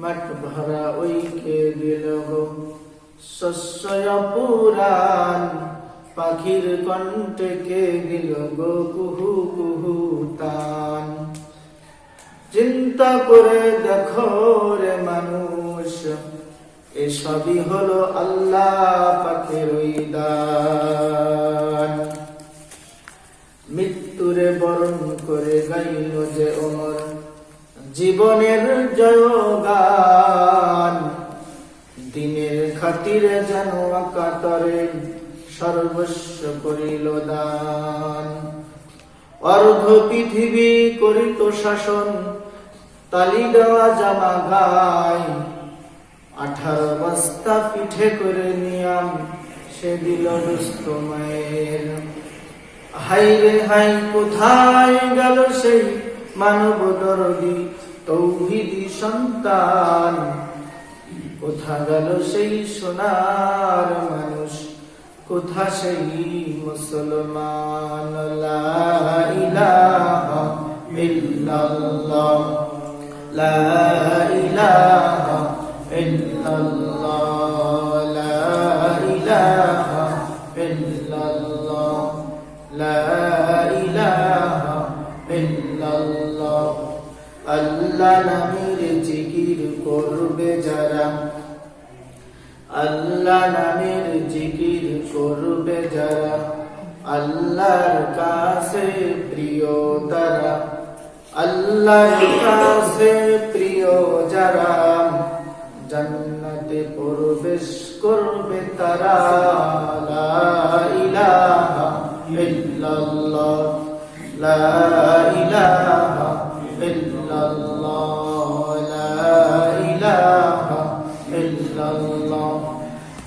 মাঠ ভরা ওইকে দিল গো। শস্য পুরাণ পাখির কণ্ঠে কে দিল গো কুহু কুহু তান। চিন্তা করে দেখো রে মানুষ, এসবই হলো আল্লাহ ওই দান মৃত্যুরে বরণ করে গাইল যে ওমর জীবনের জয়গান। দিনের খাতিরে যেন কাতরে সর্বস্ব করিল দান। অর্ধ পৃথিবী করিত শাসন, তালি দেওয়া জামা গায় আঠারো বস্তা পিঠে করে নিয়াম, সে দিল দুস্থ মায়ের। হাই রে হাই, কোথায় গেল সেই মানব দরদি তৌহিদি সন্তান। কোথা গেল সেই সোনার মানুষ? কোথা সেই মুসলমান? লা ইলাহা ইল্লাল্লাহ। আল্লাহ নামের জিকির করবে যারা। আল্লাহ নামের জিকির করবে যারা। আল্লাহর কাছে প্রিয় তারা। আল্লাহর কাছে প্রিয় যারা। জান্নাতে প্রবেশ করবে তারা। লা ইলাহা ইল্লাল্লাহ। লা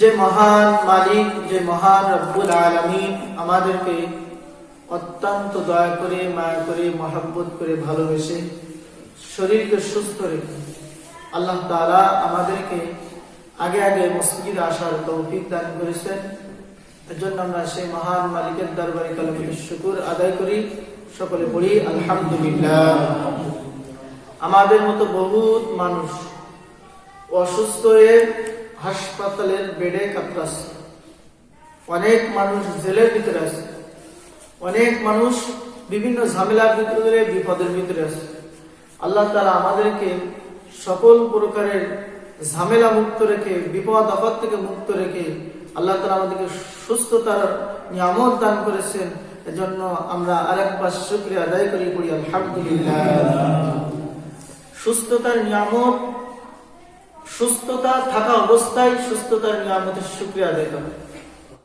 যে মহান মালিক, যে মহান রব্বুল আলমিন আমাদেরকে অত্যন্ত দয়া করে, মায়া করে, মহাব্বত করে, ভালোবেসে শরীরকে সুস্থ রেখে আল্লাহ তাআলা আমাদেরকে আগে আগে মসজিদ আসার তৌফিক দান করেছেন। এজন্য আমরা সেই মহান মালিকের দরবারে কালমের শুকুর আদায় করি। সকলে পড়ি, আলহামদুলিল্লাহ। আমাদের মতো বহুত মানুষ অসুস্থ হয়ে হাসপাতালের বেডে কাতরাচ্ছে অনেক মানুষ জেলের ভিতরে আছে। অনেক মানুষ বিভিন্ন ঝামেলার ভিতরে, বিপদের ভিতরে আছে। আল্লাহ তারা আমাদেরকে সকল প্রকারের ঝামেলা মুক্ত রেখে, বিপদ, আপদ থেকে মুক্ত রেখে আল্লাহ তালা আমাদেরকে সুস্থতার নিয়ামত দান করেছেন। এজন্য আমরা আরেকবার শুক্রিয়া আদায় করি করি আলহামদুলিল্লাহ। সুস্থতার নিয়ামত সুস্থতা থাকা অবস্থায় সুস্থতার নিয়ামতের শুক্রিয়া করা।